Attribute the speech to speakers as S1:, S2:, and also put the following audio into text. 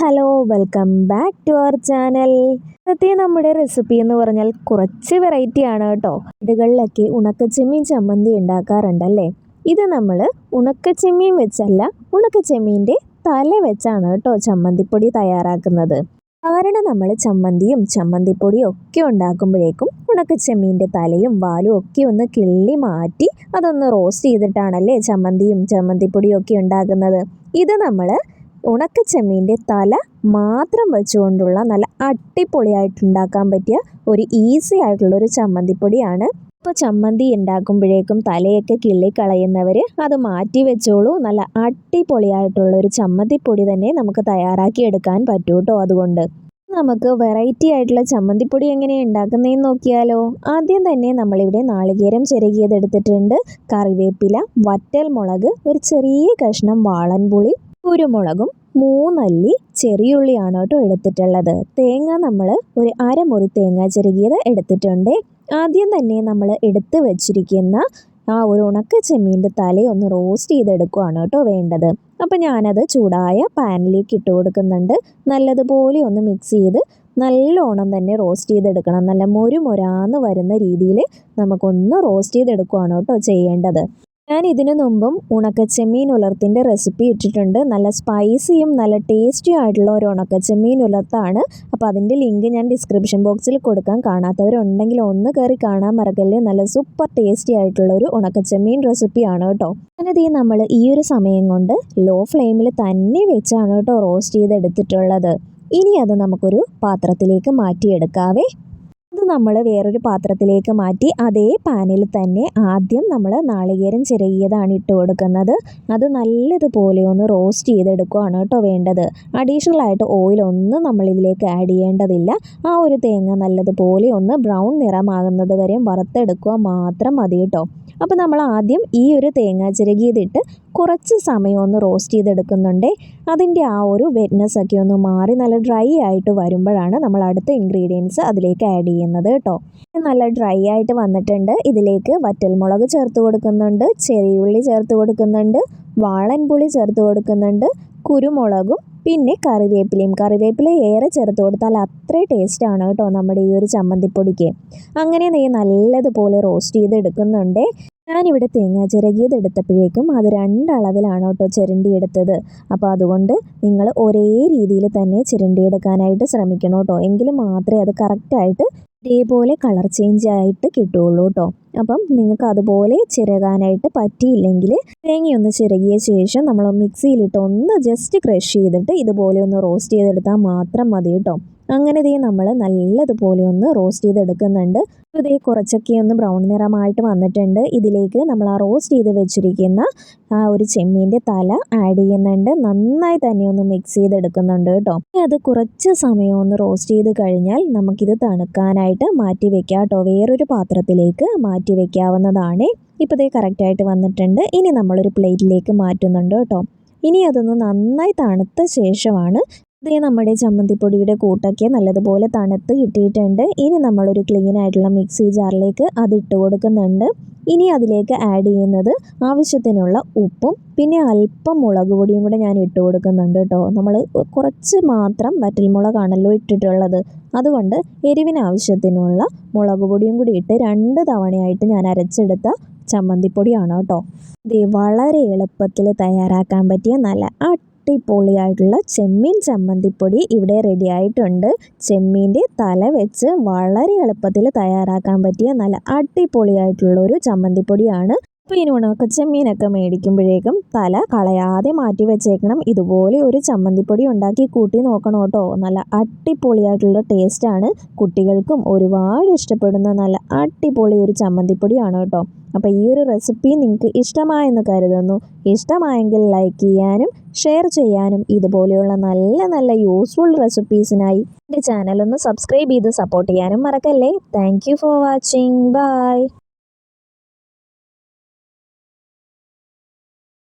S1: Hello welcome back to our channel. ഇന്നത്തെ നമ്മുടെ recipe എന്ന് പറഞ്ഞാൽ കുറച്ച് വെറൈറ്റി ആണ് കേട്ടോ. വീടുകളിലൊക്കെ ഉണക്കച്ചെമ്മീൻ ചമ്മന്തി ഉണ്ടാക്കാറുണ്ടല്ലേ? ഇത് നമ്മൾ ഉണക്കച്ചെമ്മീൻ വെച്ചല്ല ഉണക്കച്ചെമ്മീന്റെ തല വെച്ചാണ് കേട്ടോ ചമ്മന്തിപ്പൊടി തയ്യാറാക്കുന്നത്. കാരണം നമ്മൾ ചമ്മന്തിയും ചമ്മന്തിപ്പൊടിയും ഒക്കെ ഉണ്ടാക്കുമ്പോഴേക്കും ഉണക്കച്ചെമ്മീന്റെ തലയും വാലും ഒക്കെ ഒന്ന് കിള്ളി മാറ്റി അതൊന്ന് റോസ്റ്റ് ചെയ്തിട്ടാണല്ലേ ചമ്മന്തിയും ചമ്മന്തിപ്പൊടിയും ഒക്കെ ഉണ്ടാക്കുന്നത്. ഇത് നമ്മൾ ഉണക്കച്ചെമ്മീന്റെ തല മാത്രം വെച്ചുകൊണ്ടുള്ള നല്ല അടിപൊളിയായിട്ട് ഉണ്ടാക്കാൻ പറ്റിയ ഒരു ഈസി ആയിട്ടുള്ള ഒരു ചമ്മന്തിപ്പൊടിയാണ്. ഇപ്പോൾ ചമ്മന്തി ഉണ്ടാക്കുമ്പോഴേക്കും തലയൊക്കെ കിള്ളിക്കളയുന്നവർ അത് മാറ്റി വെച്ചോളൂ. നല്ല അടിപൊളിയായിട്ടുള്ള ഒരു ചമ്മന്തിപ്പൊടി തന്നെ നമുക്ക് തയ്യാറാക്കി എടുക്കാൻ പറ്റൂ കേട്ടോ അതുകൊണ്ട്. നമുക്ക് വെറൈറ്റി ആയിട്ടുള്ള ചമ്മന്തിപ്പൊടി എങ്ങനെയാണ് ഉണ്ടാക്കുന്നതെന്ന് നോക്കിയാലോ? ആദ്യം തന്നെ നമ്മളിവിടെ നാളികേരം ചിരകിയത് എടുത്തിട്ടുണ്ട്. കറിവേപ്പില വറ്റൽ മുളക് ഒരു ചെറിയ കഷ്ണം വാളൻപുളി കുരുമുളകും മൂന്നല്ലി ചെറിയുള്ളിയാണ് കേട്ടോ എടുത്തിട്ടുള്ളത്. തേങ്ങ നമ്മൾ ഒരു അരമുറി തേങ്ങ ചെറുകിയത് എടുത്തിട്ടുണ്ട്. ആദ്യം തന്നെ നമ്മൾ എടുത്ത് വെച്ചിരിക്കുന്ന ആ ഒരു ഉണക്ക ചെമ്മീന്റെ തലയൊന്ന് റോസ്റ്റ് ചെയ്തെടുക്കുകയാണ് കേട്ടോ വേണ്ടത്. അപ്പോൾ ഞാനത് ചൂടായ പാനിലേക്ക് ഇട്ട് കൊടുക്കുന്നുണ്ട്. നല്ലതുപോലെ ഒന്ന് മിക്സ് ചെയ്ത് നല്ലോണം തന്നെ റോസ്റ്റ് ചെയ്തെടുക്കണം. നല്ല മൊരു മൊരാന്ന് വരുന്ന രീതിയിൽ നമുക്കൊന്ന് റോസ്റ്റ് ചെയ്തെടുക്കുകയാണ് കേട്ടോ ചെയ്യേണ്ടത്. ഞാൻ ഇതിനു മുമ്പും ഉണക്കച്ചെമ്മീൻ ഉലർത്തിന്റെ റെസിപ്പി ഇട്ടിട്ടുണ്ട്. നല്ല സ്പൈസിയും നല്ല ടേസ്റ്റിയും ആയിട്ടുള്ള ഒരു ഉണക്കച്ചെമ്മീൻ ഉലർത്താണ്. അപ്പോൾ അതിന്റെ ലിങ്ക് ഞാൻ ഡിസ്ക്രിപ്ഷൻ ബോക്സിൽ കൊടുക്കാൻ കാണാത്തവരുണ്ടെങ്കിൽ ഒന്ന് കയറി കാണാൻ മറക്കല്ലേ. നല്ല സൂപ്പർ ടേസ്റ്റി ആയിട്ടുള്ള ഒരു ഉണക്കച്ചെമ്മീൻ റെസിപ്പിയാണ് കേട്ടോ. ഞാനത് നമ്മൾ ഈ ഒരു സമയം കൊണ്ട് ലോ ഫ്ലെയിമിൽ തന്നെ വെച്ചാണ് കേട്ടോ റോസ്റ്റ് ചെയ്തെടുത്തിട്ടുള്ളത്. ഇനി അത് നമുക്കൊരു പാത്രത്തിലേക്ക് മാറ്റിയെടുക്കാവേ. നമ്മൾ വേറൊരു പാത്രത്തിലേക്ക് മാറ്റി അതേ പാനിൽ തന്നെ ആദ്യം നമ്മൾ നാളികേരം ചിരകിയതാണ് ഇട്ട് കൊടുക്കുന്നത്. അത് നല്ലതുപോലെ ഒന്ന് റോസ്റ്റ് ചെയ്തെടുക്കുകയാണ് കേട്ടോ വേണ്ടത്. അഡീഷണൽ ആയിട്ട് നമ്മൾ ഇതിലേക്ക് ആഡ് ചെയ്യേണ്ടതില്ല. ആ ഒരു തേങ്ങ നല്ലതുപോലെ ഒന്ന് ബ്രൗൺ നിറമാകുന്നത് വരെയും വറുത്തെടുക്കുക മാത്രം മതി കേട്ടോ. അപ്പോൾ നമ്മൾ ആദ്യം ഈ ഒരു തേങ്ങ ചിരകിയതിട്ട് കുറച്ച് സമയം ഒന്ന് റോസ്റ്റ് ചെയ്തെടുക്കുന്നുണ്ട്. അതിന്റെ ആ ഒരു വെറ്റ്നസ് ഒക്കെ ഒന്ന് മാറി നല്ല ഡ്രൈ ആയിട്ട് വരുമ്പോഴാണ് നമ്മൾ അടുത്ത ഇൻഗ്രീഡിയൻസ് അതിലേക്ക് ആഡ് ചെയ്യുന്നത് കേട്ടോ. നല്ല ഡ്രൈ ആയിട്ട് വന്നിട്ടുണ്ട്. ഇതിലേക്ക് വറ്റൽമുളക് ചേർത്ത് കൊടുക്കുന്നുണ്ട്. ചെറിയുള്ളി ചേർത്ത് കൊടുക്കുന്നുണ്ട്. വാളൻപുളി ചേർത്ത് കൊടുക്കുന്നുണ്ട്. കുരുമുളകും പിന്നെ കറിവേപ്പിലയും. കറിവേപ്പില ഏറെ ചേർത്ത് കൊടുത്താൽ അത്രേ ടേസ്റ്റാണ് കേട്ടോ നമ്മുടെ ഈ ഒരു ചമ്മന്തിപ്പൊടിക്ക്. അങ്ങനെ നെയ്യ് നല്ലതുപോലെ റോസ്റ്റ് ചെയ്തെടുക്കുന്നുണ്ട്. ഞാനിവിടെ തേങ്ങ ചിരകിയത് എടുത്തപ്പോഴേക്കും അത് രണ്ടളവിലാണ് കേട്ടോ ചിരണ്ടി എടുത്തത് അപ്പോൾ അതുകൊണ്ട് നിങ്ങൾ ഒരേ രീതിയിൽ തന്നെ ചിരണ്ടി എടുക്കാനായിട്ട് ശ്രമിക്കണം കേട്ടോ എങ്കിൽ മാത്രമേ അത് കറക്റ്റായിട്ട് ഇതേപോലെ കളർ ചേഞ്ച് ആയിട്ട് കിട്ടുള്ളൂ കേട്ടോ അപ്പം നിങ്ങൾക്ക് അതുപോലെ ചിരകാനായിട്ട് പറ്റിയില്ലെങ്കിൽ തേങ്ങയൊന്ന് ചിരകിയ ശേഷം നമ്മൾ മിക്സിയിലിട്ട് ഒന്ന് ജസ്റ്റ് ക്രഷ് ചെയ്തിട്ട് ഇതുപോലെ ഒന്ന് റോസ്റ്റ് ചെയ്തെടുത്താൽ മാത്രം മതി കേട്ടോ അങ്ങനെ ഇതേ നമ്മൾ നല്ലതുപോലെ ഒന്ന് റോസ്റ്റ് ചെയ്തെടുക്കുന്നുണ്ട്. ഇതേ കുറച്ചൊക്കെ ഒന്ന് ബ്രൗൺ നിറമായിട്ട് വന്നിട്ടുണ്ട്. ഇതിലേക്ക് നമ്മൾ ആ റോസ്റ്റ് ചെയ്ത് വെച്ചിരിക്കുന്ന ആ ഒരു ചെമ്മീന്റെ തല ആഡ് ചെയ്യുന്നുണ്ട്. നന്നായി തന്നെ ഒന്ന് മിക്സ് ചെയ്തെടുക്കുന്നുണ്ട് കേട്ടോ. അത് കുറച്ച് സമയം ഒന്ന് റോസ്റ്റ് ചെയ്ത് കഴിഞ്ഞാൽ നമുക്കിത് തണുക്കാനായിട്ട് മാറ്റി വെക്കാം കേട്ടോ. വേറൊരു പാത്രത്തിലേക്ക് മാറ്റി വെക്കാവുന്നതാണ്. ഇപ്പോൾ ഇതേ കറക്റ്റായിട്ട് വന്നിട്ടുണ്ട്. ഇനി നമ്മളൊരു പ്ലേറ്റിലേക്ക് മാറ്റുന്നുണ്ട് കേട്ടോ. ഇനി അതൊന്ന് നന്നായി തണുത്ത ശേഷമാണ് ഇതേ നമ്മുടെ ചമ്മന്തിപ്പൊടിയുടെ കൂട്ടൊക്കെ നല്ലതുപോലെ തണുത്ത് കിട്ടിയിട്ടുണ്ട്. ഇനി നമ്മളൊരു ക്ലീൻ ആയിട്ടുള്ള മിക്സി ജാറിലേക്ക് അത് ഇട്ട് കൊടുക്കുന്നുണ്ട്. ഇനി അതിലേക്ക് ആഡ് ചെയ്യുന്നത് ആവശ്യത്തിനുള്ള ഉപ്പും പിന്നെ അല്പം മുളക് പൊടിയും കൂടെ ഞാൻ ഇട്ട് കൊടുക്കുന്നുണ്ട് കേട്ടോ നമ്മൾ കുറച്ച് മാത്രം വറ്റൽമുളകാണല്ലോ ഇട്ടിട്ടുള്ളത്. അതുകൊണ്ട് എരിവിന് ആവശ്യത്തിനുള്ള മുളക് പൊടിയും കൂടി ഇട്ട് രണ്ട് തവണയായിട്ട് ഞാൻ അരച്ചെടുത്ത ചമ്മന്തിപ്പൊടിയാണ് കേട്ടോ ഇത് വളരെ എളുപ്പത്തിൽ തയ്യാറാക്കാൻ പറ്റിയ നല്ല അടിപൊളിയായിട്ടുള്ള ചെമ്മീൻ ചമ്മന്തിപ്പൊടി ഇവിടെ റെഡി ആയിട്ടുണ്ട് ചെമ്മീന്റെ തല വെച്ച് വളരെ എളുപ്പത്തിൽ തയ്യാറാക്കാൻ പറ്റിയ നല്ല അടിപൊളിയായിട്ടുള്ള ഒരു ചമ്മന്തിപ്പൊടിയാണ്. അപ്പോൾ ഇനി ഉണക്ക ചെമ്മീനൊക്കെ മേടിക്കുമ്പോഴേക്കും തല കളയാതെ മാറ്റി വെച്ചേക്കണം. ഇതുപോലെ ഒരു ചമ്മന്തിപ്പൊടി ഉണ്ടാക്കി കൂട്ടി നോക്കണം കേട്ടോ. നല്ല അടിപൊളിയായിട്ടുള്ള ടേസ്റ്റാണ്. കുട്ടികൾക്കും ഒരുപാട് ഇഷ്ടപ്പെടുന്ന നല്ല അടിപൊളി ഒരു ചമ്മന്തിപ്പൊടിയാണ് കേട്ടോ. അപ്പോൾ ഈ ഒരു റെസിപ്പി നിങ്ങൾക്ക് ഇഷ്ടമായെന്ന് കരുതുന്നു. ഇഷ്ടമായെങ്കിൽ ലൈക്ക് ചെയ്യാനും ഷെയർ ചെയ്യാനും ഇതുപോലെയുള്ള നല്ല നല്ല യൂസ്ഫുൾ റെസിപ്പീസിനായി എന്റെ ചാനൽ ഒന്ന് സബ്സ്ക്രൈബ് ചെയ്ത് സപ്പോർട്ട് ചെയ്യാനും മറക്കല്ലേ. Thank for watching bye